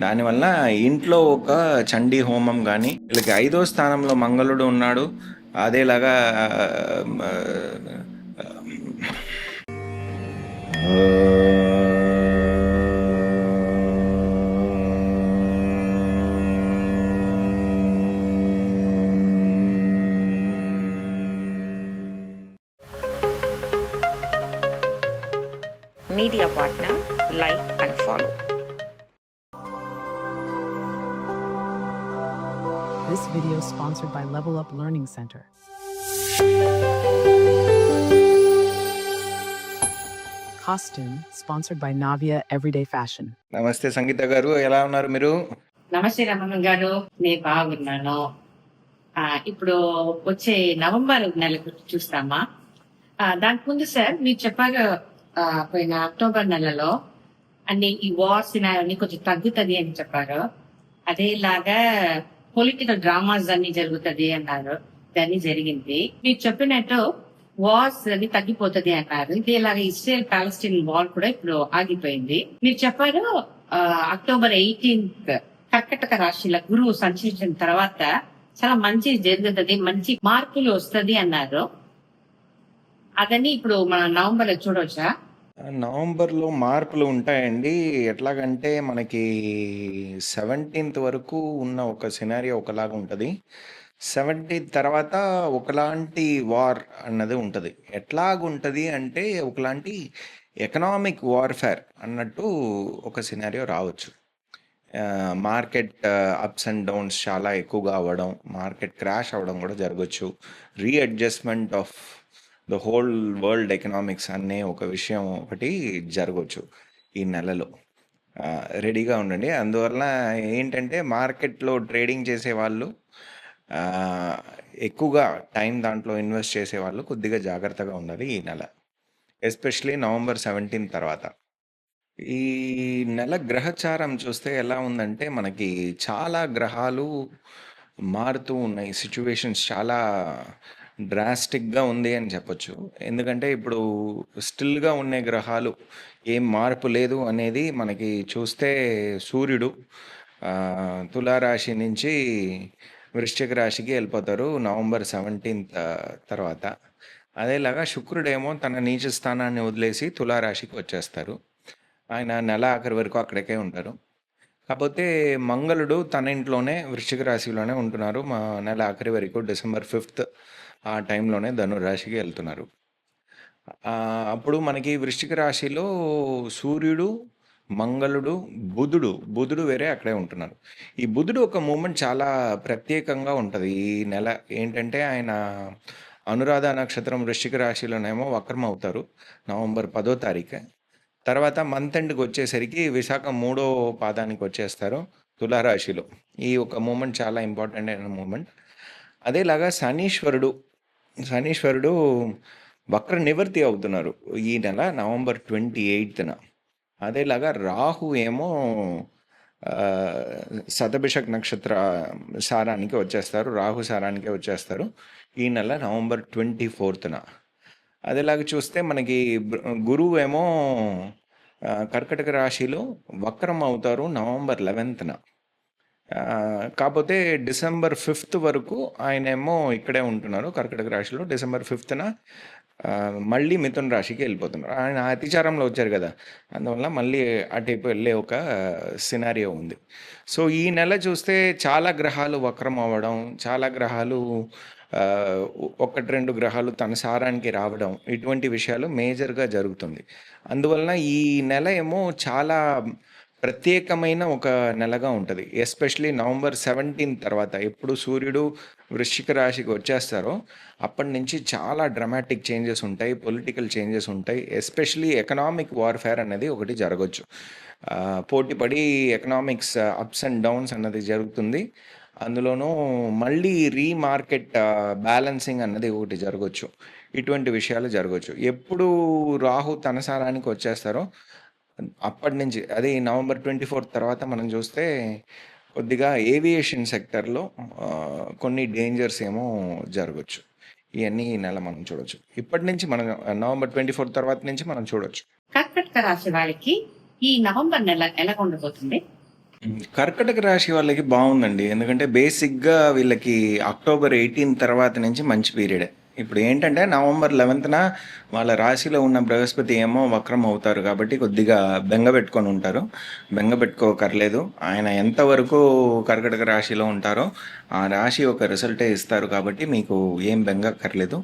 దానివల్ల ఇంట్లో ఒక చండీ హోమం కానీ వీళ్ళకి ఐదో స్థానంలో మంగళుడు ఉన్నాడు. అదేలాగా media partner like and follow. This video is sponsored by Level Up Learning Center. Costume sponsored by Navia Everyday Fashion. నమస్తే సంగీత గారు ఎలా ఉన్నారు మీరు నమస్తే రమణ గారు నేను బాగున్నాను ఆ, ఇప్పుడు వచ్చే నవంబర్ నెల గురించి చూస్తామా ఆ, దానికి ముందు సార్ మీరు చెప్పారు ఆ, పోయిన అక్టోబర్ నెలలో అన్ని ఈ వార్స్ అన్ని కొంచెం తగ్గుతుంది అని చెప్పారు అదేలాగా పొలిటికల్ డ్రామాస్ అన్ని జరుగుతుంది అన్నారు. దాన్ని జరిగింది. మీరు చెప్పినట్టు వార్స్ అది తగ్గిపోతుంది అన్నారు. ఇది ఇదేలాగా ఇస్రాయల్ పాలస్టీన్ వార్ కూడా ఇప్పుడు ఆగిపోయింది. మీరు చెప్పారు అక్టోబర్ ఎయిటీన్త్ కర్కటక రాశిలో గురువు సంచరించిన తర్వాత చాలా మంచి జరుగుతుంది మంచి మార్పులు వస్తది అన్నారు. అదని ఇప్పుడు మన నవంబర్లో చూడవచ్చా నవంబర్లో మార్పులు ఉంటాయండి. ఎట్లాగంటే మనకి సెవెంటీన్త్ వరకు ఉన్న ఒక సినారియో ఒకలాగా ఉంటుంది. సెవెంటీన్త్ తర్వాత ఒకలాంటి వార్ అన్నది ఉంటుంది. ఎట్లాగుంటుంది అంటే ఒకలాంటి ఎకనామిక్ వార్ఫేర్ అన్నట్టు ఒక సినారియో రావచ్చు. మార్కెట్ అప్స్ అండ్ డౌన్స్ చాలా ఎక్కువగా అవ్వడం మార్కెట్ క్రాష్ అవ్వడం కూడా జరగచ్చు. Readjustment of the whole world economics అనే ఒక విషయం ఒకటి జరగవచ్చు ఈ నెలలో. రెడీగా ఉండండి. అందువల్ల ఏంటంటే మార్కెట్లో ట్రేడింగ్ చేసే వాళ్ళు ఎక్కువగా టైం దాంట్లో ఇన్వెస్ట్ చేసే వాళ్ళు కొద్దిగా జాగ్రత్తగా ఉండాలి ఈ నెల. ఎస్పెషలీ నవంబర్ సెవెంటీన్ తర్వాత. ఈ నెల గ్రహచారం చూస్తే ఎలా ఉందంటే మనకి చాలా గ్రహాలు మారుతూ ఉన్నాయి. సిచ్యువేషన్స్ చాలా డ్రాస్టిక్గా ఉంది అని చెప్పొచ్చు. ఎందుకంటే ఇప్పుడు స్టిల్గా ఉండే గ్రహాలు ఏం మార్పు లేదు అనేది మనకి చూస్తే సూర్యుడు తులారాశి నుంచి వృశ్చిక రాశికి వెళ్ళిపోతారు నవంబర్ సెవెంటీన్త్ తర్వాత. అదేలాగా శుక్రుడేమో తన నీచ స్థానాన్ని వదిలేసి తులారాశికి వచ్చేస్తారు. ఆయన నెల ఆఖరి వరకు అక్కడికే ఉంటారు. కాకపోతే మంగళుడు తన ఇంట్లోనే వృశ్చిక రాశిలోనే ఉంటున్నారు. మా నెల ఆఖరి వరకు డిసెంబర్ ఫిఫ్త్. ఆ టైంలోనే ధనురాశికి వెళ్తున్నారు. ఆ, అప్పుడు మనకి వృశ్చిక రాశిలో సూర్యుడు మంగళుడు బుధుడు బుధుడు వేరే అక్కడే ఉంటున్నారు. ఈ బుధుడు ఒక మూమెంట్ చాలా ప్రత్యేకంగా ఉంటుంది. ఈ నెల ఏంటంటే ఆయన అనురాధ నక్షత్రం వృశ్చిక రాశిలోనేమో వక్రం అవుతారు నవంబర్ పదో తారీఖు. తర్వాత మంత్ ఎండ్కి వచ్చేసరికి విశాఖ మూడో పాదానికి వచ్చేస్తారు తులారాశిలో. ఈ ఒక మూమెంట్ చాలా ఇంపార్టెంట్ అయిన మూమెంట్. అదేలాగా శనీశ్వరుడు శనీశ్వరుడు వక్ర నివర్తి అవుతున్నారు. ఈ నెల నవంబర్ ట్వంటీ ఎయిత్న. అదేలాగా రాహు ఏమో శతభిషక్ నక్షత్ర సారానికి వచ్చేస్తారు. రాహు సారానికి వచ్చేస్తారు. ఈ నెల నవంబర్ ట్వంటీ ఫోర్త్న. అదేలాగా చూస్తే మనకి గురువు ఏమో కర్కటక రాశిలో వక్రం అవుతారు నవంబర్ లెవెన్త్న. కాకపోతే డిసెంబర్ ఫిఫ్త్ వరకు ఆయన ఏమో ఇక్కడే ఉంటున్నారు కర్కటక రాశిలో. డిసెంబర్ ఫిఫ్త్న మళ్ళీ మిథున రాశికి వెళ్ళిపోతున్నారు. ఆయన అతిచారంలో వచ్చారు కదా అందువల్ల మళ్ళీ అటువైపు వెళ్ళే ఒక సినారియో ఉంది. సో ఈ నెల చూస్తే చాలా గ్రహాలు వక్రం అవ్వడం చాలా గ్రహాలు ఒకటి రెండు గ్రహాలు తన సారానికి రావడం ఇటువంటి విషయాలు మేజర్గా జరుగుతుంది. అందువలన ఈ నెల ఏమో చాలా ప్రత్యేకమైన ఒక నెలగా ఉంటుంది. ఎస్పెషలీ నవంబర్ సెవెంటీన్ తర్వాత ఎప్పుడు సూర్యుడు వృశ్చిక రాశికి వచ్చేస్తారో అప్పటి నుంచి చాలా డ్రమాటిక్ చేంజెస్ ఉంటాయి పొలిటికల్ చేంజెస్ ఉంటాయి. ఎస్పెషలీ ఎకనామిక్ వార్ఫేర్ అనేది ఒకటి జరగచ్చు. పోటీపడి ఎకనామిక్స్ అప్స్ అండ్ డౌన్స్ అన్నది జరుగుతుంది. అందులోనూ మళ్ళీ రీమార్కెట్ బ్యాలెన్సింగ్ అన్నది ఒకటి జరగచ్చు. ఇటువంటి విషయాలు జరగచ్చు. ఎప్పుడు రాహు తన సారానికి వచ్చేస్తారో అప్పటి నుంచి అది నవంబర్ ట్వంటీ ఫోర్త్ తర్వాత మనం చూస్తే కొద్దిగా ఏవియేషన్ సెక్టర్లో కొన్ని డేంజర్స్ ఏమో జరగచ్చు ఇవన్నీ ఈ నెల మనం చూడొచ్చు ఇప్పటి నుంచి మనం నవంబర్ ట్వంటీ ఫోర్త్ తర్వాత నుంచి మనం చూడొచ్చు కర్కటక రాశి వారికి ఈ నవంబర్ నెల ఎలా ఉండబోతుంది. కర్కటక రాశి వాళ్ళకి బావుందండి. ఎందుకంటే బేసిక్‌గా వీళ్ళకి అక్టోబర్ 18 తర్వాత నుంచి మంచి పీరియడే. ఇప్పుడు ఏంటంటే నవంబర్ 11న వాళ్ళ రాశిలో ఉన్న బృహస్పతి ఏమో వక్రం అవుతారు కాబట్టి కొద్దిగా బెంగ పెట్టుకొని ఉంటారు. బెంగ పెట్టుకోకర్లేదు. ఆయన ఎంతవరకు కర్కటక రాశిలో ఉంటారో ఆ రాశి ఒక రిజల్టే ఇస్తారు కాబట్టి మీకు ఏం బెంగక్కర్లేదు.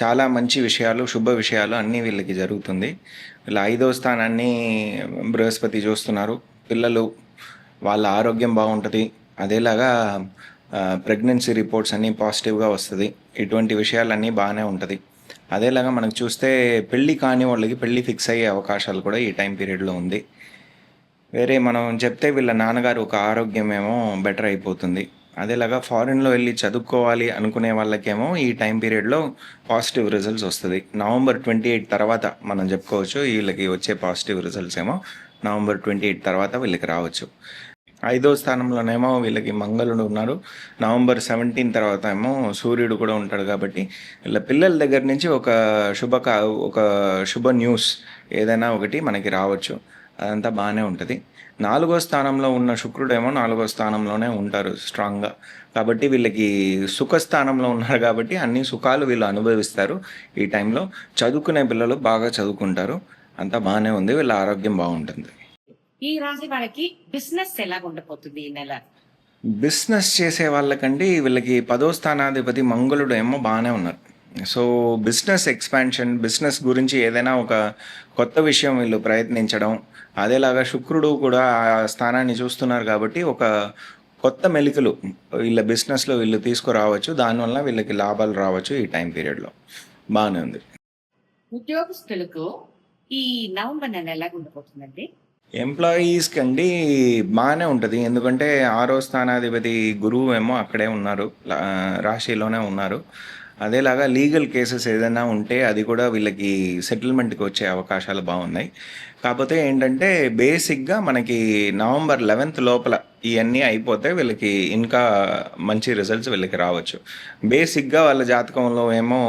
చాలా మంచి విషయాలు, శుభ విషయాలు అన్నీ వీళ్ళకి జరుగుతుంది. వీళ్ళ ఐదో స్థానాన్ని బృహస్పతి చూస్తున్నారు. పిల్లలు వాళ్ళ ఆరోగ్యం బాగుంటుంది అదేలాగా ప్రెగ్నెన్సీ రిపోర్ట్స్ అన్నీ పాజిటివ్‌గా వస్తుంది ఇటువంటి విషయాలన్నీ బాగానే ఉంటుంది అదేలాగా మనకు చూస్తే పెళ్ళి కాని వాళ్ళకి పెళ్ళి ఫిక్స్ అయ్యే అవకాశాలు కూడా ఈ టైం పీరియడ్‌లో ఉంది. వేరే మనం చెప్తే వీళ్ళ నాన్నగారు ఒక ఆరోగ్యమేమో బెటర్ అయిపోతుంది. అదేలాగా ఫారిన్‌లో వెళ్ళి చదువుకోవాలి అనుకునే వాళ్ళకేమో ఈ టైం పీరియడ్‌లో పాజిటివ్ రిజల్ట్స్ వస్తుంది నవంబర్ 28 తర్వాత మనం చెప్పుకోవచ్చు. వీళ్ళకి వచ్చే పాజిటివ్ రిజల్ట్స్ ఏమో నవంబర్ 28 తర్వాత వీళ్ళకి రావచ్చు. ఐదో స్థానంలోనేమో వీళ్ళకి మంగళుడు ఉన్నారు. నవంబర్ 17 తర్వాత ఏమో సూర్యుడు కూడా ఉంటాడు కాబట్టి వీళ్ళ పిల్లల దగ్గర నుంచి ఒక శుభ ఒక శుభ న్యూస్ ఏదైనా ఒకటి మనకి రావచ్చు. అదంతా బాగానే ఉంటుంది నాలుగో స్థానంలో ఉన్న శుక్రుడేమో నాలుగో స్థానంలోనే ఉంటారు స్ట్రాంగ్‌గా. కాబట్టి వీళ్ళకి సుఖ స్థానంలో ఉన్నారు కాబట్టి అన్ని సుఖాలు వీళ్ళు అనుభవిస్తారు. ఈ టైంలో చదువుకునే పిల్లలు బాగా చదువుకుంటారు. అంతా బాగానే ఉంది. వీళ్ళ ఆరోగ్యం బాగుంటుంది ఈ రాశి వాళ్ళకి బిజినెస్ ఎలాగ ఉండబోతుంది ఈ నెల? బిజినెస్ చేసే వాళ్ళకండి వీళ్ళకి పదో స్థానాధిపతి మంగళుడు ఏమో బానే ఉన్నారు. సో, బిజినెస్ ఎక్స్‌పాన్షన్ బిజినెస్ గురించి ఏదైనా ఒక కొత్త విషయం వీళ్ళు ప్రయత్నించడం, అదేలాగా శుక్రుడు కూడా ఆ స్థానాన్ని చూస్తున్నారు కాబట్టి ఒక కొత్త మెలికలు వీళ్ళ బిజినెస్‌లో వీళ్ళు తీసుకురావచ్చు. దానివల్ల వీళ్ళకి లాభాలు రావచ్చు ఈ టైం పీరియడ్‌లో. బానే ఉంది. ఉద్యోగస్తులకు ఈ నవంబర్ నెల ఎలాగ ఉండబోతుందండి? ఎంప్లాయిస్కి అండి బాగానే ఉంటుంది ఎందుకంటే ఆరో స్థానాధిపతి గురువు ఏమో అక్కడే ఉన్నారు. రాశిలోనే ఉన్నారు. అదేలాగా లీగల్ కేసెస్ ఏదైనా ఉంటే అది కూడా వీళ్ళకి సెటిల్‌మెంట్‌కి వచ్చే అవకాశాలు బాగున్నాయి కాకపోతే ఏంటంటే బేసిక్‌గా మనకి నవంబర్ 11 లోపల ఇవన్నీ అయిపోతే వీళ్ళకి ఇంకా మంచి రిజల్ట్స్ వీళ్ళకి రావచ్చు. బేసిక్‌గా వాళ్ళ జాతకంలో ఏమో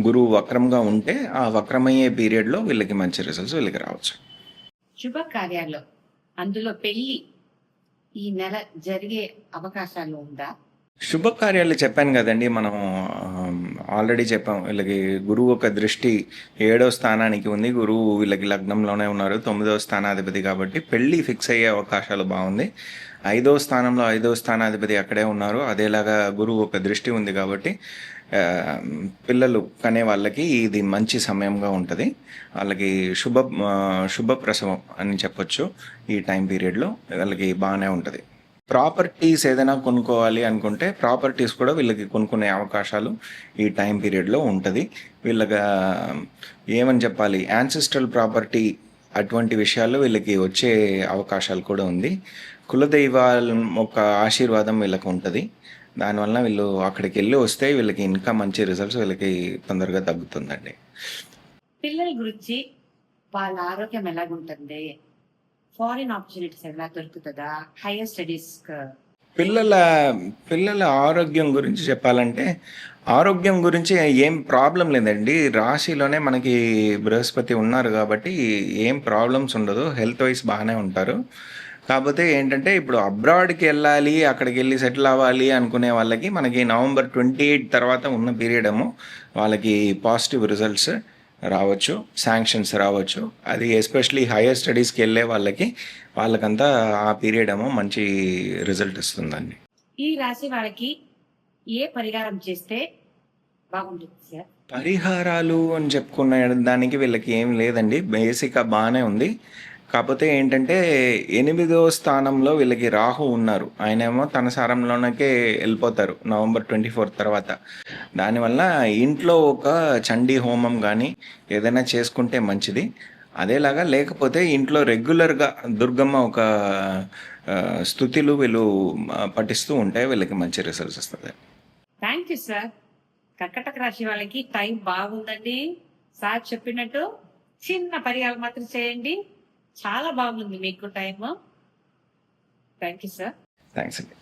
గురువు వక్రంగా ఉంటే ఆ వక్రమయ్యే పీరియడ్‌లో వీళ్ళకి మంచి రిజల్ట్స్ వీళ్ళకి రావచ్చు. శుభకార్యాలు అందులో పెళ్ళి ఈ నెల జరిగే అవకాశాలు ఉందా? శుభకార్యాలు చెప్పాను కదండి మనం ఆల్రెడీ చెప్పాం. వీళ్ళకి గురువు ఒక దృష్టి ఏడో స్థానానికి ఉంది. గురువు వీళ్ళకి లగ్నంలోనే ఉన్నారు. తొమ్మిదో స్థానాధిపతి కాబట్టి పెళ్ళి ఫిక్స్ అయ్యే అవకాశాలు బాగుంది ఐదో స్థానంలో ఐదో స్థానాధిపతి అక్కడే ఉన్నారు. అదేలాగా గురువు ఒక దృష్టి ఉంది కాబట్టి పిల్లలు కనే వాళ్ళకి ఇది మంచి సమయంగా ఉంటుంది. వాళ్ళకి శుభ శుభప్రసవం అని చెప్పొచ్చు. ఈ టైం పీరియడ్‌లో. వాళ్ళకి బాగానే ఉంటుంది. ప్రాపర్టీస్ ఏదైనా కొనుక్కోవాలి అనుకుంటే ప్రాపర్టీస్ కూడా వీళ్ళకి కొనుక్కునే అవకాశాలు ఈ టైం పీరియడ్‌లో ఉంటుంది. వీళ్ళగా ఏమని చెప్పాలి? యాన్సిస్ట్రల్ ప్రాపర్టీ అటువంటి విషయాల్లో వీళ్ళకి వచ్చే అవకాశాలు కూడా ఉంది. కులదైవాల యొక్క ఆశీర్వాదం వీళ్ళకి ఉంటుంది. దానివలన వీళ్ళు అక్కడికెళ్ళి వస్తే వీళ్ళకి ఇంకా మంచి రిజల్ట్స్ వీళ్ళకి తొందరగా తగ్గుతుందండి. పిల్లల గురించి వాళ్ళ ఆరోగ్యం ఎలాగుంటుంది? ఫారిన్ ఆపర్చునిటీస్ ఏమైనా దొరుకుతదా? హైయర్ స్టడీస్‌కి పిల్లల పిల్లల ఆరోగ్యం గురించి చెప్పాలంటే ఆరోగ్యం గురించి ఏం ప్రాబ్లమ్ లేదండి. రాశిలోనే మనకి బృహస్పతి ఉన్నారు గాబట్టి ఏం ప్రాబ్లమ్స్ ఉండదు. హెల్త్ వైస్ బానే ఉంటారు. కాపోతే ఏంటంటే ఇప్పుడు అబ్రాడ్‌కెళ్ళాలి, అక్కడికెళ్ళి సెటిల్ అవ్వాలి అనుకునే వాళ్ళకి మనకి నవంబర్ 28 తర్వాత ఉన్న పీరియడ్ ఏమో వాళ్ళకి పాజిటివ్ రిజల్ట్స్ రావచ్చు. శాంక్షన్స్ రావచ్చు. అది ఎస్పెషల్లీ హైయర్ స్టడీస్‌కెళ్ళే వాళ్ళకి వాళ్ళకంతా ఆ పీరియడ్ ఏమో మంచి రిజల్ట్ ఇస్తుందండి. ఈ రాశి వాళ్ళకి ఏ పరిహారం చేస్తే బాగుంటుంది సార్? పరిహారాలు అని చెప్పుకునే దానికి వీళ్ళకి ఏం లేదండి. బేసిక్‌గా బానే ఉంది. కాకపోతే ఏంటంటే ఎనిమిదో స్థానంలో వీళ్ళకి రాహు ఉన్నారు. ఆయనేమో తన సారంలోనకే వెళ్ళిపోతారు నవంబర్ 24 తర్వాత. దానివల్ల ఇంట్లో ఒక చండీ హోమం కానీ ఏదైనా చేసుకుంటే మంచిది. అదేలాగా లేకపోతే ఇంట్లో రెగ్యులర్‌గా దుర్గమ్మ ఒక ఆహ్, వీళ్ళు పఠిస్తూ ఉంటే వీళ్ళకి మంచి రిజల్ట్స్ వస్తుంది థ్యాంక్ యూ సార్. కర్కటక రాశి వాళ్ళకి టైం బాగుందండి. సార్ చెప్పినట్టు చిన్న పరిహారం మాత్రం చేయండి. చాలా బాగుంది మీకు time thank you sir. Thanks అండి.